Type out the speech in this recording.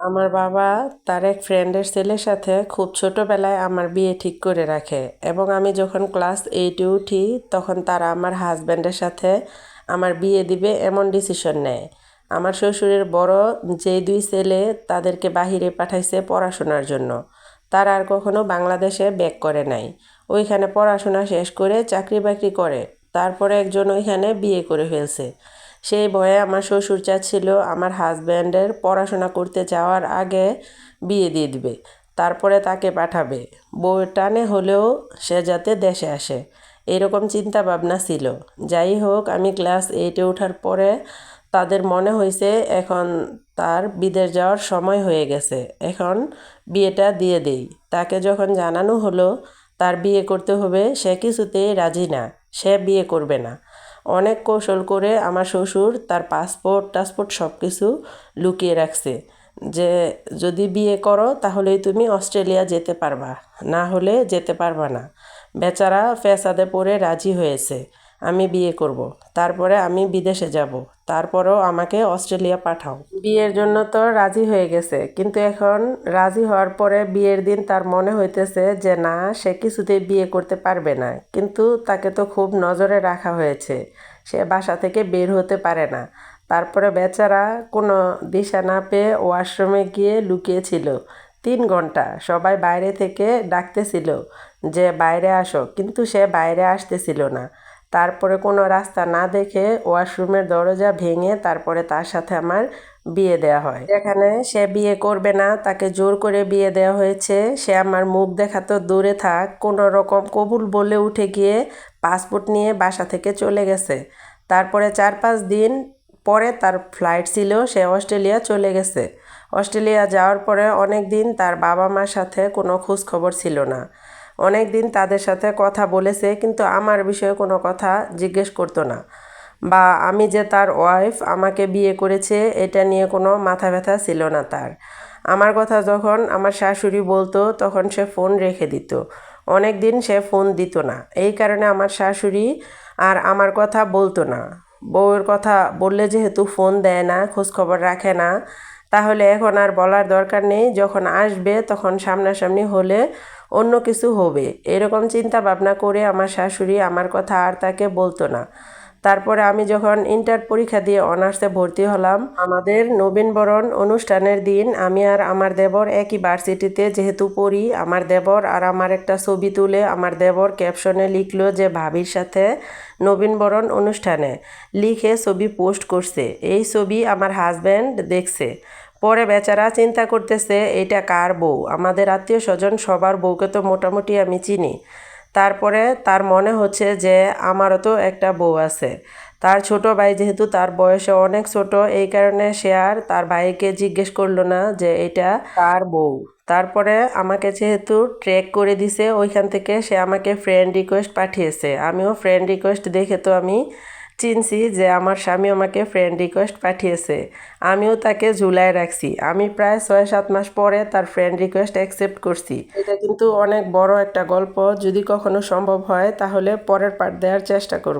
আমার বাবা তার এক ফ্রেন্ডের ছেলের সাথে খুব ছোটবেলায় আমার বিয়ে ঠিক করে রাখে এবং আমি যখন ক্লাস এইটে উঠি, তখন তারা আমার হাজব্যান্ডের সাথে আমার বিয়ে দিবে এমন ডিসিশন নেয়। আমার শ্বশুরের বড় যে দুই ছেলে তাদেরকে বাহিরে পাঠাইছে পড়াশোনার জন্য। তারা আর কখনো বাংলাদেশে ব্যাক করে নাই। ওইখানে পড়াশোনা শেষ করে চাকরি বাকরি করে। তারপরে একজন ওইখানে বিয়ে করে ফেলছে। সেই ভয়ে আমার শ্বশুর চাচ্ছিল আমার হাজব্যান্ডের পড়াশোনা করতে যাওয়ার আগে বিয়ে দিয়ে দিবে। তারপরে তাকে পাঠাবে। বউয়ের টানে হলেও সে যাতে দেশে আসে। এরকম চিন্তা ভাবনা ছিল। যাই হোক, আমি ক্লাস এইটে ওঠার পরে তাদের মনে হয়েছে এখন তার বিদেশ যাওয়ার সময় হয়ে গেছে। এখন বিয়েটা দিয়ে দেই। তাকে যখন জানানো হলো, তার বিয়ে করতে হবে, সে কিছুতেই রাজি না। সে বিয়ে করবে না। অনেক কৌশল করে আমার শ্বশুর তার পাসপোর্ট টাসপোর্ট সব কিছু লুকিয়ে রাখছে। যে যদি বিয়ে করো তাহলেই তুমি অস্ট্রেলিয়া যেতে পারবা, না হলে যেতে পারবা না। বেচারা ফেসাদে পড়ে রাজি হয়েছে। আমি বিয়ে করব। তারপরে আমি বিদেশে যাব। তারপরেও আমাকে অস্ট্রেলিয়া পাঠাও। বিয়ের জন্য তো রাজি হয়ে গেছে। কিন্তু এখন রাজি হওয়ার পরে বিয়ের দিন তার মনে হইতেছে যে, না, সে কিছুতেই বিয়ে করতে পারবে না। কিন্তু তাকে তো খুব নজরে রাখা হয়েছে। সে বাসা থেকে বের হতে পারে না। তারপরে বেচারা কোনো দিশা না পেয়ে ওয়াশরুমে গিয়ে লুকিয়েছিল। তিন ঘণ্টা সবাই বাইরে থেকে ডাকতেছিল যে, বাইরে আসো। কিন্তু সে বাইরে আসতেছিল না। তারপরে কোনো রাস্তা না দেখে ওয়াশরুমের দরজা ভেঙে তারপরে তার সাথে আমার বিয়ে দেওয়া হয়। যেখানে সে বিয়ে করবে না, তাকে জোর করে বিয়ে দেওয়া হয়েছে। সে আমার মুখ দেখা তো দূরে থাক, কোনো রকম কবুল বলে উঠে গিয়ে পাসপোর্ট নিয়ে বাসা থেকে চলে গেছে। তারপরে চার পাঁচ দিন পরে তার ফ্লাইট ছিল, সে অস্ট্রেলিয়া চলে গেছে। অস্ট্রেলিয়া যাওয়ার পরে অনেক দিন তার বাবা মার সাথে কোনো খোঁজ খবর ছিল না। অনেক দিন তাদের সাথে কথা বলেছে, কিন্তু আমার বিষয়ে কোনো কথা জিজ্ঞেস করতো না। বা আমি যে তার ওয়াইফ আমাকে বিয়ে করেছে, এটা নিয়ে কোনো মাথা ব্যথা ছিল না তার। আমার কথা যখন আমার শাশুড়ি বলতো, তখন সে ফোন রেখে দিত। অনেক দিন সে ফোন দিত না। এই কারণে আমার শাশুড়ি আর আমার কথা বলতো না। বউয়ের কথা বললে যেহেতু ফোন দেয় না, খোঁজখবর রাখে না, তাহলে এখন আর বলার দরকার নেই। যখন আসবে, তখন সামনাসামনি হলে অন্য কিছু হবে। এরকম চিন্তা ভাবনা করে আমার শাশুড়ি আমার কথা আর তাকে বলতো না। তারপরে আমি যখন ইন্টার পরীক্ষা দিয়ে অনার্সে ভর্তি হলাম, আমাদের নবীনবরণ অনুষ্ঠানের দিন আমি আর আমার দেবর একই ভার্সিটিতে যেহেতু পড়ি, আমার দেবর আর আমার একটা ছবি তুলে আমার দেবর ক্যাপশনে লিখলো যে, ভাবির সাথে নবীনবরণ অনুষ্ঠানে। লিখে ছবি পোস্ট করছে। এই ছবি আমার হাজব্যান্ড দেখছে। পরে বেচারা চিন্তা করতেছে এটা কার বউ? আমাদের আত্মীয় স্বজন সবার বউকে তো মোটামুটি আমি চিনি। তারপরে তার মনে হচ্ছে যে আমারও তো একটা বউ আছে। তার ছোট ভাই যেহেতু তার বয়সে অনেক ছোট, এই কারণে সে আর তার ভাইকে জিজ্ঞেস করল না যে এটা তার বউ। তারপরে আমাকে যেহেতু ট্র্যাক করে দিছে, ওইখান থেকে সে আমাকে ফ্রেন্ড রিকোয়েস্ট পাঠিয়েছে। আমিও ফ্রেন্ড রিকোয়েস্ট দেখে তো আমি চিনছি যে আমার স্বামী আমাকে ফ্রেন্ড রিকোয়েস্ট পাঠিয়েছে। আমিও তাকে ঝুলায় রাখছি। আমি প্রায় ছয় সাত মাস পরে তার ফ্রেন্ড রিকোয়েস্ট অ্যাকসেপ্ট করছি। এটা কিন্তু অনেক বড় একটা গল্প। যদি কখনো সম্ভব হয়, তাহলে পরের পার্ট দেওয়ার চেষ্টা করব।